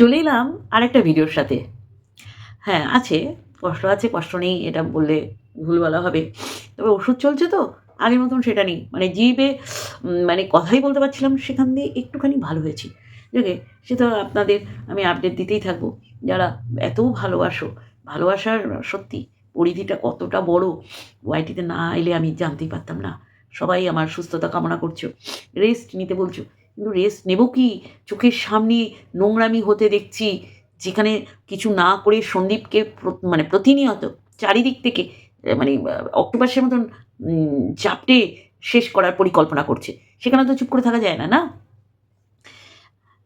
চলে এলাম আরেকটা ভিডিওর সাথে। হ্যাঁ আছে। কষ্ট আছে কষ্ট নেই এটা বললে ভুল বলা হবে। তবে ওষুধ চলছে তো আগের মতন সেটা নেই। মানে উম, মানে কথাই বলতে পারছিলাম সেখান দিয়ে একটুখানি ভালো হয়েছি। দেখে সে তো আপনাদের আমি আপডেট দিতেই থাকব। যারা এত ভালোবাসো ভালোবাসার সত্যি পরিধিটা কতটা বড় ওয়াইটিতে না এলে আমি জানতেই পারতাম না। সবাই আমার সুস্থতা কামনা করছ। রেস্ট নিতে বলছো। কিন্তু রেস্ট নেব কি? চোখের সামনে নোংরামি হতে দেখছি, যেখানে কিছু না করে সন্দীপকে মানে প্রতিনিয়ত চারিদিক থেকে মানে অক্টোপাসের মতন চাপটে শেষ করার পরিকল্পনা করছে। সেখানে তো চুপ করে থাকা যায় না না?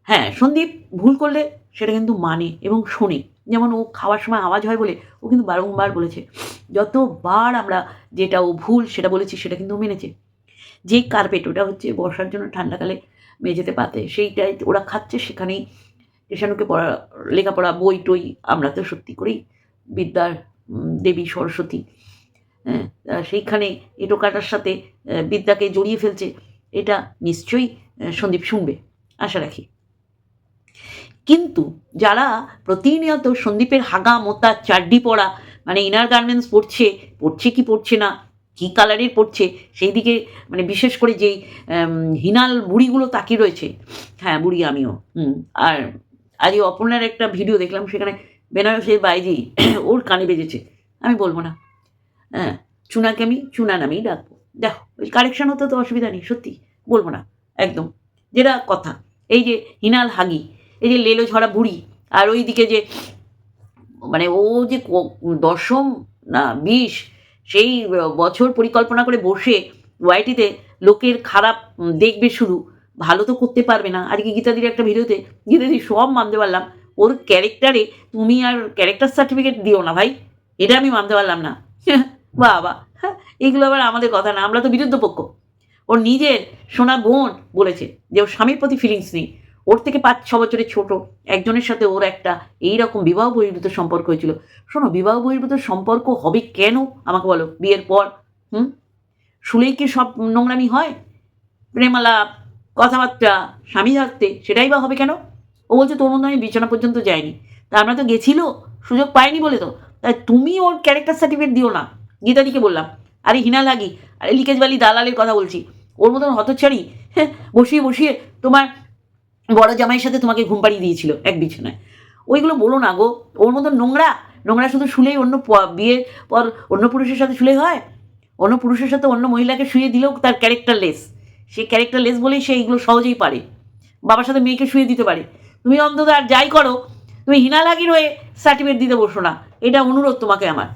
হ্যাঁ সন্দীপ ভুল করলে সেটা কিন্তু মানে এবং শোনে। যেমন ও খাওয়ার সময় আওয়াজ হয় বলে ও কিন্তু বারংবার বলেছে। যতবার আমরা যেটা ও ভুল সেটা বলেছি সেটা কিন্তু মেনেছে। যে কার্পেট ওটা হচ্ছে বর্ষার জন্য ঠান্ডাকালে মেঝেতে পাতে সেইটাই ওরা খাচ্ছে, সেখানেই টেশানুকে পড়া, লেখাপড়া, বই টই আমরা তো সত্যি করেই বিদ্যার দেবী সরস্বতী। হ্যাঁ সেইখানে এই টোকাটার সাথে বিদ্যাকে জড়িয়ে ফেলছে, এটা নিশ্চয়ই সন্দীপ শুনবে, আশা রাখি। কিন্তু যারা প্রতিনিয়ত সন্দীপের হাগা মোতা চাড্ডি পড়া মানে ইনার গার্মেন্টস পড়ছে পড়ছে কি পড়ছে না কী কালারের পড়ছে, সেই দিকে মানে বিশেষ করে যেই হিনাল বুড়িগুলো তাকিয়ে রয়েছে। হ্যাঁ বুড়ি আমিও, হুম, আর আজকে অপর্ণার একটা ভিডিও দেখলাম, সেখানে বেনারসের বাইজি ওর কানে বেজেছে। আমি বলব না। হ্যাঁ চুনাকে আমি, চুনা নামেই ডাকবো। দেখো, ওই কারেকশান হতে তো অসুবিধা নেই, সত্যি, বলব না, একদম। যেটা কথা, এই যে হিনাল হাগি, এই যে লেলো ঝরা বুড়ি, আর ওই দিকে যে মানে ও যে দশম না বিশ সেই বছর পরিকল্পনা করে বসে ওয়াইটিতে লোকের খারাপ দেখবে শুধু। ভালো তো করতে পারবে না। আজকে গীতাদির একটা ভিডিওতে গীতাদি সব মানতে পারলাম। ওর ক্যারেক্টারে তুমি আর ক্যারেক্টার সার্টিফিকেট দিও না ভাই। এটা আমি মানতে পারলাম না। বাবা হ্যাঁ, এগুলো আবার আমাদের কথা না। আমরা তো বিরুদ্ধ পক্ষ ওর নিজের সোনা বোন বলেছে যে ওর স্বামীর প্রতি ফিলিংস নেই। ওর থেকে পাঁচ, ছ বছরের ছোট। একজনের সাথে ওর একটা এই রকম বিবাহ বহির্ভূত সম্পর্ক হয়েছিল। শোনো, বিবাহ বহির্ভূত সম্পর্ক হবে কেন? আমাকে বলো, বিয়ের পর, হুম? শুলেই কি সব নোংরামি হয়? প্রেমালাপ কথাবার্তা, স্বামী থাকতে, সেটাই বা হবে কেন? ও বলছে, তোর মধ্যে আমি বিছানা পর্যন্ত যাইনি তা আমরা তো গেছিল, সুযোগ পাইনি বলে তো। তাই তুমি ওর ক্যারেক্টার সার্টিফিকেট দিও না। গীতাদিকে বললাম, আরে হিনা লাগি, আরে লিকেজ বালি দালালের কথা বলছি। ওর মতন হতচ্ছাড়ি হ্যাঁ বসিয়ে বসিয়ে তোমার বড় জামাইয়ের সাথে তোমাকে ঘুম পাড়িয়ে দিয়েছিল, এক বিছানায়। ওইগুলো বলো না গো, ওর মতন নোংরা নোংরা শুধু শুলেই অন্য বিয়ের পর অন্য পুরুষের সাথে শুলে হয়। অন্য পুরুষের সাথে অন্য মহিলাকে শুয়ে দিলেও তার ক্যারেক্টার লেস সে ক্যারেক্টার লেস বলেই সে এইগুলো সহজেই পারে। বাবার সাথে মেয়েকে শুয়ে দিতে পারে। তুমি অন্তত আর যাই করো, তুমি হিনালাগির হয়ে সার্টিফিকেট দিতে বসো না। এটা অনুরোধ তোমাকে আমার।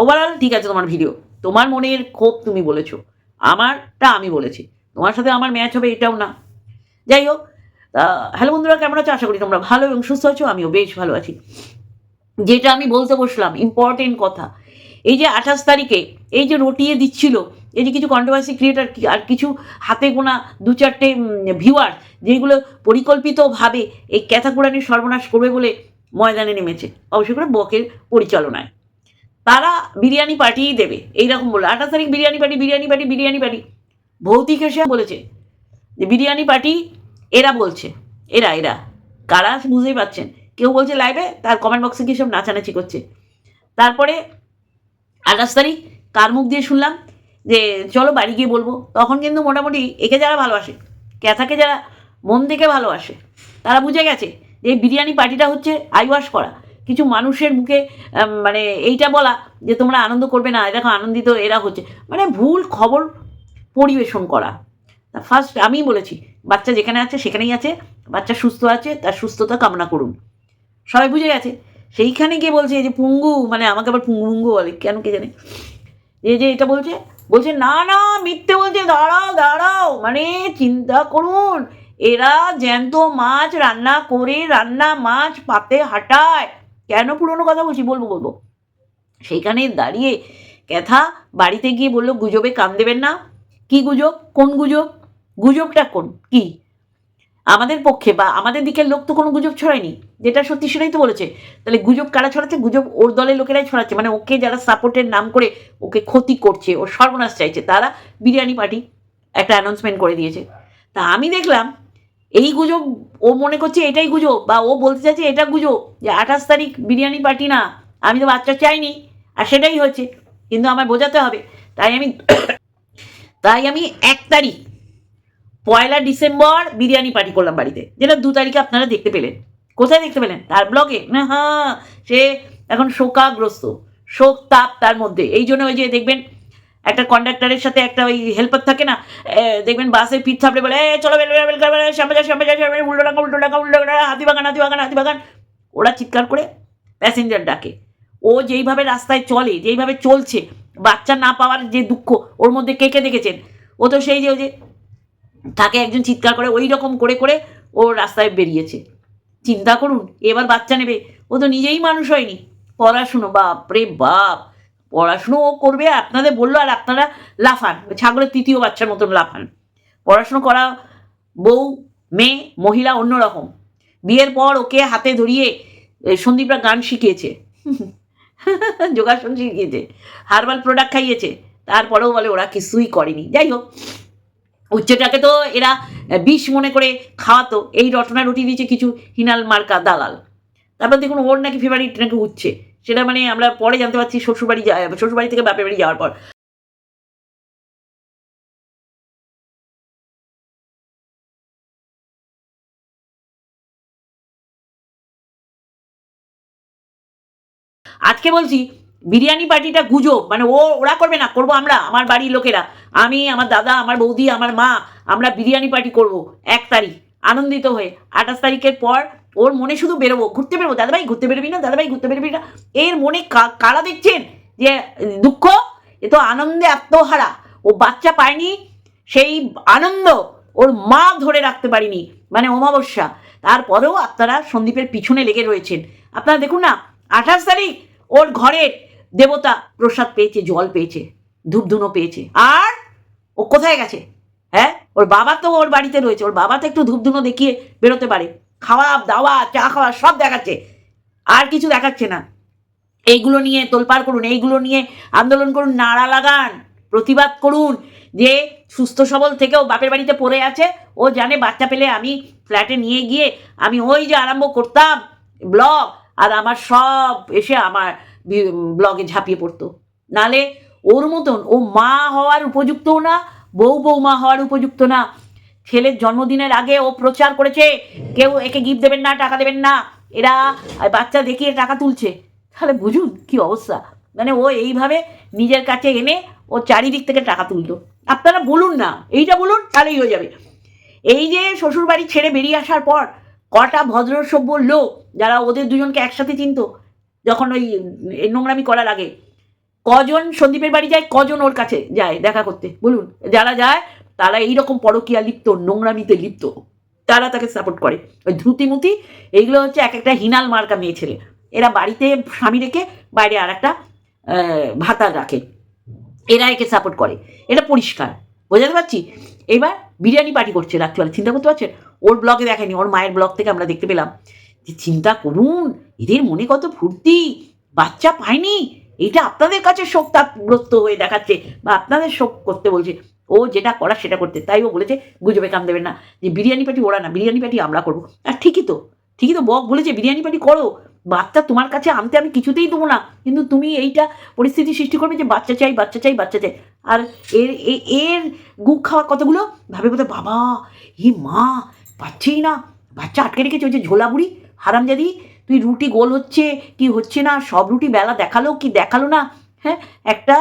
ওভারঅল ঠিক আছে তোমার ভিডিও তোমার মনের ক্ষোভ তুমি বলেছ। আমারটা আমি বলেছি। তোমার সাথে আমার ম্যাচ হবে এটাও না। যাই হোক হ্যালো বন্ধুরা, কেমন আছো? আশা করি তোমরা ভালো এবং সুস্থ আছো, আমিও বেশ ভালো আছি। যেটা আমি বলতে বসলাম ইম্পর্টেন্ট কথা। এই যে আঠাশ তারিখে এই যে রটিয়ে দিচ্ছিল, এই যে কিছু কন্ট্রোভার্সি ক্রিয়েটার আর কিছু হাতে গোনা দু চারটে ভিউয়ার যেগুলো পরিকল্পিতভাবে এই ক্যাথাকুরানির সর্বনাশ করবে বলে ময়দানে নেমেছে অবশ্যই করে বকের পরিচালনায়। তারা বিরিয়ানি পার্টিই দেবে, এইরকম বলে আঠাশ তারিখ biryani party biryani party biryani party. ভৌতিক এসে বলেছে যে বিরিয়ানি পার্টি এরা বলছে, এরা এরা। কারা বুঝতেই পারছেন? কেউ বলছে লাইভে তার কমেন্ট বক্সে গিয়ে সব নাচানাচি করছে। তারপরে আঠাশ তারিখ কার মুখ দিয়ে শুনলাম যে, চলো বাড়ি গিয়ে বলব। তখন কিন্তু মোটামুটি একে যারা ভালোবাসে, ক্যাথাকে যারা মন থেকে ভালোবাসে, তারা বুঝে গেছে যে বিরিয়ানি পার্টিটা হচ্ছে আইওয়াশ করা। কিছু মানুষের মুখে মানে এইটা বলা যে তোমরা আনন্দ করবে না দেখো আনন্দিত এরা হচ্ছে। মানে ভুল খবর পরিবেশন করা। তা ফার্স্ট আমিই বলেছি, বাচ্চা যেখানে আছে সেখানেই আছে, বাচ্চা সুস্থ আছে, তার সুস্থতা কামনা করুন। সবাই বুঝে গেছে? সেইখানে গিয়ে বলছে, এই যে পুঙ্গু মানে আমাকে আবার পুঙ্গু পুঙ্গু বলে, কেন কে জানে? এই যে এটা বলছে বলছে, না না, মিথ্যে বলছে, দাঁড়াও দাঁড়াও মানে চিন্তা করুন। এরা জ্যান্ত মাছ রান্না করে, রান্না মাছ পাতে হাঁটায়। কেন পুরনো কথা বলছি, বলব বলব? সেইখানে দাঁড়িয়ে ক্যাথা বাড়িতে গিয়ে বলল, গুজবে কান দেবেন না। কি গুজব? কোন গুজব? গুজবটা কোন কি? আমাদের পক্ষে বা আমাদের দিকের লোক তো কোনো গুজব ছড়ায়নি, যেটা সত্যি সেটাই তো বলেছে। তাহলে গুজব কারা ছড়াচ্ছে? গুজব ওর দলের লোকেরাই ছড়াচ্ছে। মানে ওকে যারা সাপোর্টের নাম করে ওকে ক্ষতি করছে ওর সর্বনাশ চাইছে, তারা বিরিয়ানি পার্টি একটা অ্যানাউন্সমেন্ট করে দিয়েছে। তা আমি দেখলাম এই গুজব, ও মনে করছে এটাই গুজব বা ও বলতে চাইছে এটা গুজব, যে আঠাশ তারিখ বিরিয়ানি পার্টি না, আমি তো বাচ্চা চাইনি, আর সেটাই হচ্ছে কিন্তু আমার বোঝাতে হবে। তাই আমি তাই আমি এক তারিখ পয়লা ডিসেম্বর বিরিয়ানি পার্টি করলাম বাড়িতে। যেটা দু তারিখে আপনারা দেখতে পেলেন। কোথায় দেখতে পেলেন? তার ব্লগে? না হ্যাঁ সে এখন শোকাগ্রস্ত। শোক তাপ তার মধ্যে। এই জন্য ওই যে দেখবেন একটা কন্ডাক্টরের সাথে একটা ওই হেল্পার থাকে না দেখবেন বাসে পিঠ থাপড়ে বলে "এ, চলো বেল বেল বেল সামনে যা সামনে যা সামনে উল্টো টাকা উল্টো টাকা উল্টো টাকা হাতি বাগান হাতি বাগান হাতি বাগান। ওরা চিৎকার করে প্যাসেঞ্জার ডাকে। ও যেইভাবে রাস্তায় চলে যেইভাবে চলছে বাচ্চা না পাওয়ার যে দুঃখ ওর মধ্যে কে কে দেখেছেন? ও তো সেই যে ওই যে তাকে একজন চিৎকার করে ওই রকম করে করে ও রাস্তায় বেরিয়েছে। চিন্তা করুন, এবার বাচ্চা নেবে। ও তো নিজেই মানুষ হয়নি। পড়াশুনো বাপ রে বাপ। পড়াশুনো ও করবে, আপনাদের বলল আর আপনারা লাফান। ছাগলের তৃতীয় বাচ্চার মতন লাফান। পড়াশুনো করা বউ, মেয়ে, মহিলা অন্যরকম। বিয়ের পর ওকে হাতে ধরিয়ে সন্দীপরা গান শিখিয়েছে। যোগাসন শিখিয়েছে। হার্বাল প্রোডাক্ট খাইয়েছে। তারপরেও বলে ওরা কিছুই করেনি। যাই হোক উচ্চটাকে তো এরা বিষ মনে করে খাওয়াতো। এই রটনা রুটি দিয়েছে কিছু হিনাল মার্কা দালাল। তারপর দেখুন, ওর নাকি ফেভারিট নাকি উঠছে সেটা মানে আমরা পরে জানতে পারছি শ্বশুরবাড়ি শ্বশুরবাড়ি থেকে বাপের বাড়ি যাওয়ার পর। আজকে বলছি বিরিয়ানি পার্টিটা গুজব মানে ও, ওরা করবে না, করব আমরা, আমার বাড়ির লোকেরা। আমি, আমার দাদা, আমার বৌদি, আমার মা, আমরা বিরিয়ানি পার্টি করব এক তারিখ, আনন্দিত হয়ে। আঠাশ তারিখের পর ওর মনে শুধু বেরোবো, ঘুরতে বেরোবো। দাদাভাই, ঘুরতে বেরোবি না? দাদাভাই, ঘুরতে বেরোবি না? এর মনে কারা দেখছেন যে, দুঃখ? এ তো আনন্দে আত্মহারা। ও বাচ্চা পায়নি, সেই আনন্দ ওর মা ধরে রাখতে পারিনি মানে অমাবস্যা। তারপরেও আপনারা সন্দীপের পিছনে লেগে রয়েছেন। আপনারা দেখুন না, আঠাশ তারিখ ওর ঘরের দেবতা প্রসাদ পেয়েছে, জল পেয়েছে, ধূপধুনো পেয়েছে। আর ও কোথায় গেছে? হ্যাঁ? ওর বাবা তো ওর বাড়িতে রয়েছে। ওর বাবা তো একটু ধূপধুনো দেখিয়ে বেরোতে পারে। খাওয়া, দাওয়া, চা খাওয়া সব দেখাচ্ছে। আর কিছু দেখাচ্ছে না। এইগুলো নিয়ে তোলপাড় করুন, এইগুলো নিয়ে আন্দোলন করুন, নাড়া লাগান, প্রতিবাদ করুন। যে সুস্থ সবল থেকেও বাপের বাড়িতে পড়ে আছে, ও জানে বাচ্চা পেলে আমি ফ্ল্যাটে নিয়ে গিয়ে আমি ওই যে আরম্ভ করতাম ব্লগ আর আমার সব এসে আমার ব্লগে ঝাঁপিয়ে পড়তো। নালে ওর মতন, ও মা হওয়ার উপযুক্তও না, বউ বৌমা হওয়ার উপযুক্ত না। ছেলের জন্মদিনের আগে ও প্রচার করেছে, কেউ একে গিফট দেবেন না, টাকা দেবেন না, এরা বাচ্চা দেখিয়ে টাকা তুলছে। তাহলে বুঝুন কি অবস্থা? মানে ও এইভাবে নিজের কাছে এনে ও চারিদিক থেকে টাকা তুলতো আপনারা বলুন না, এইটা বলুন, তাহলেই হয়ে যাবে। এই যে শ্বশুর বাড়ি ছেড়ে বেরিয়ে আসার পর, কটা ভদ্র সভ্য লোক, যারা ওদের দুজনকে একসাথে চিনতো যখন ওই নোংরামি করার আগে, কজন সন্দীপের বাড়ি যায়, কজন ওর কাছে যায় দেখা করতে? বলুন। যারা যায়, তারা এইরকম পরকীয়া লিপ্ত, নোংরামিতে লিপ্ত। তারা তাকে সাপোর্ট করে। ওই ধুতিমুতি, এইগুলো হচ্ছে এক একটা হিনাল মার্কা মেয়ে ছেলে। এরা বাড়িতে স্বামী রেখে বাইরে আর একটা ভাতার রাখে। এরা একে সাপোর্ট করে। এটা পরিষ্কার। বোঝাতে পারছি? এবার বিরিয়ানি পার্টি করছে রাত্রিবেলা। চিন্তা করতে পারছেন? ওর ব্লগে দেখেনি, ওর মায়ের ব্লগ থেকে আমরা দেখতে পেলাম। যে চিন্তা করুন, এদের মনে কত ফুর্তি? বাচ্চা পায়নি? এটা আপনাদের কাছে শোক শোকতাপগ্রস্ত হয়ে দেখাচ্ছে বা আপনাদের শোক করতে বলছে। ও যেটা করার সেটা করতে। তাই ও বলেছে, গুজবে কাম দেবেন না। যে বিরিয়ানি পার্টি ওরা না, বিরিয়ানি পার্টি আমরা করব। আর ঠিকই তো ঠিকই তো, বক বলেছে, বিরিয়ানি পার্টি করো। বাচ্চা তোমার কাছে আনতে আমি কিছুতেই দেবো না। কিন্তু তুমি এইটা পরিস্থিতি সৃষ্টি করবে যে বাচ্চা চাই বাচ্চা চাই বাচ্চা চাই। আর এর, এ- এর গু খাওয়া কতগুলো? ভাবে বোধ বাবা ই মা, পাচ্ছেই না। বাচ্চা আটকে রেখেছে ওই যে ঝোলা বুড়ি হারামজাদি, তুই রুটি গোল হচ্ছে, কি হচ্ছে না? সব রুটি বেলা দেখাল কি দেখাল না? হ্যাঁ একটা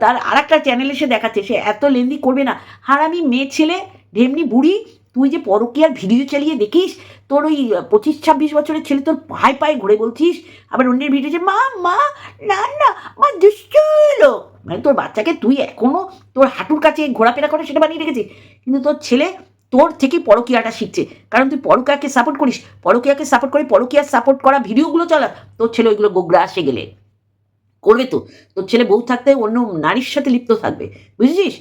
তার আর একটা চ্যানেলে সে দেখাচ্ছে, সে এত লেন্দি করবে না। হারামি মেয়ে ছেলে, ঢেমনি বুড়ি, তুই যে পরকীয়ার ভিডিও চালিয়ে দেখিস, তোর ওই পঁচিশ ছাব্বিশ বছরের ছেলে তোর পায়ে পায়ে ঘুরে বলছিস, আবার অন্যের ভিডিও মা মা, না না, মা লোক। মানে তোর বাচ্চাকে তুই এখনও তোর হাঁটুর কাছে ঘোরাফেরা করে সেটা বানিয়ে রেখেছিস, কিন্তু তোর ছেলে তোর থেকে পরকীয়াটা শিখছে। কারণ তুই পরকীয়াকে সাপোর্ট করিস, পরকীয়াকে সাপোর্ট করে পরকীয়ার সাপোর্ট করা ভিডিওগুলো চলা, তোর ছেলে ওইগুলো গোগ্রা আসে গেলে। করবে তো। তোর ছেলে বউ থাকতে অন্য নারীর সাথে লিপ্ত থাকবে। বুঝেছিস?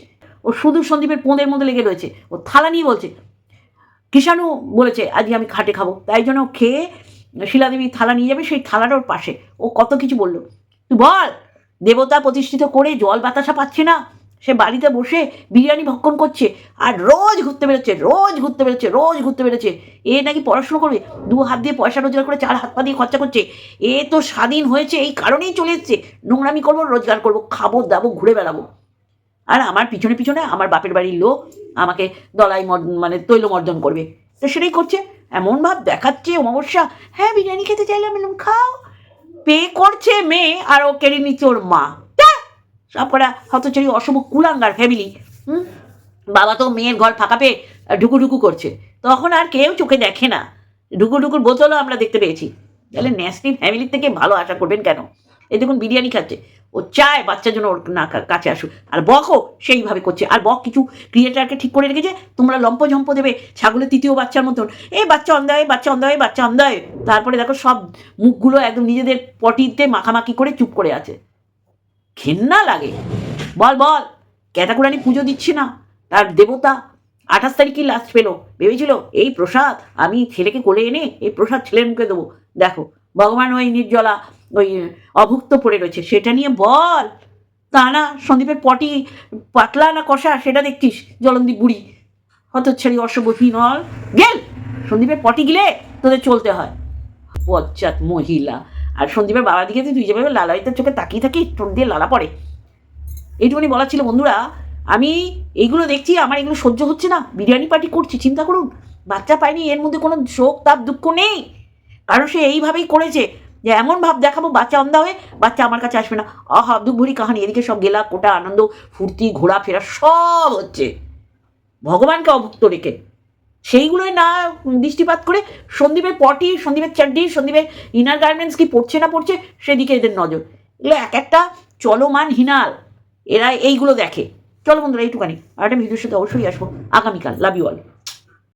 ও শুধু সন্দীপের পোঁদের মধ্যে লেগে রয়েছে। ও থালা নিয়ে বলছে কিষাণু বলেছে, আজকে আমি খাটে খাব। তাই জন্য খেয়ে শিলাদেবী থালা নিয়ে যাবে সেই থালাটার পাশে। ও কত কিছু বলল। তুই বল, দেবতা প্রতিষ্ঠিত করে জল বাতাসা পাচ্ছে না? সে বাড়িতে বসে বিরিয়ানি ভক্ষণ করছে আর রোজ ঘুরতে বেরোচ্ছে, রোজ ঘুরতে বেরোচ্ছে, রোজ ঘুরতে বেরোচ্ছে। এ নাকি পড়াশুনো করবে, দু হাত দিয়ে পয়সা রোজগার করে চার হাত পা দিয়ে খরচা করছে। এ তো স্বাধীন হয়েছে, এই কারণেই চলে এসছে। নোংরামি করব, রোজগার করব, খাব, দাবো, ঘুরে বেড়াবো। আর আমার পিছনে পিছনে আমার বাপের বাড়ির লোক আমাকে দলাই মানে তৈলমর্দন করবে। তো সেটাই করছে, এমন ভাব দেখাচ্ছে অমাবস্যা। হ্যাঁ বিরিয়ানি খেতে চাইলাম খাও। পে করছে মেয়ে আর ও কেড়ে নিচ্ছে ওর মা। ধ্যাৎ, সব করা হতচারী অশুভ কুলাঙ্গার ফ্যামিলি হুম? বাবা তো মেয়ের ঘর ফাঁকা পেয়ে ঢুকুঢুকু করছে। তখন আর কেউ চোখে দেখে না। ঢুকুঢুকুর বোতলও আমরা দেখতে পেয়েছি। তাহলে ন্যাস্টি ফ্যামিলির থেকে ভালো আশা করবেন কেন? এই দেখুন বিরিয়ানি খাচ্ছে। ও চায় বাচ্চার জন্য ওর না কাছে আসুক। আর বকও সেইভাবে করছে। আর বক কিছু ক্রিয়েটারকে ঠিক করে রেখেছে। তোমরা লম্প ঝম্প দেবে। ছাগলের তৃতীয় বাচ্চার মতন। এই বাচ্চা অন্ধায় বাচ্চা অন্ধায় বাচ্চা অন্ধায়। তারপরে দেখো সব মুখগুলো একদম নিজেদের পটিতে মাখামাখি করে চুপ করে আছে। ঘেন্না লাগে। বল বল ক্যাটাকুরানি পুজো দিচ্ছে না। তার দেবতা আঠাশ তারিখে লাস্ট পেল। ভেবেছিল, এই প্রসাদ আমি ছেলেকে কোলে এনে এই প্রসাদ ছেলের মুখে দেবো। দেখো, ভগবান ওই নির্জলা, ওই অভুক্ত পড়ে রয়েছে। সেটা নিয়ে বল। তা না, সন্দীপের পটি পাতলা না কষা, সেটা দেখছিস জলন্দীপ বুড়ি। হতচ্ছাড়ি অশুভহীন হল গেল! সন্দীপের পটি গিলে তোদের চলতে হয়। পশ্চাৎ মহিলা আর সন্দীপের বাবা দিকে তুই যেভাবে লালায়িতার চোখে তাকিয়ে থাকি, ঠোঁট দিয়ে লালা পড়ে। এইটুকুনি বলা ছিল, বন্ধুরা। আমি এইগুলো দেখছি, আমার এগুলো সহ্য হচ্ছে না। বিরিয়ানি পার্টি করছি, চিন্তা করুন। বাচ্চা পায়নি, এর মধ্যে কোনো শোক, তাপ, দুঃখ নেই। কারণ সে এইভাবেই করেছে। যে এমন ভাব দেখাবো, বাচ্চা অন্ধা হয়ে বাচ্চা আমার কাছে আসবে না। আহা ভরি কাহানি। এদিকে সব গেলা, কোটা, আনন্দ, ফুর্তি ঘোরা ঘোরাফেরা সব হচ্ছে। ভগবানকে অভুক্ত রেখে। সেইগুলোই না দৃষ্টিপাত করে সন্দীপের পটি সন্দীপের চাড্ডি সন্দীপের ইনার গার্মেন্টস কি পড়ছে না পড়ছে সেদিকে এদের নজর। এগুলো এক একটা চলমান হিনাল এরা এইগুলো দেখে। চলো বন্ধুরা এইটুকানি আর একটা ভিডিওর সাথে অবশ্যই আসব। আগামীকাল। Love you all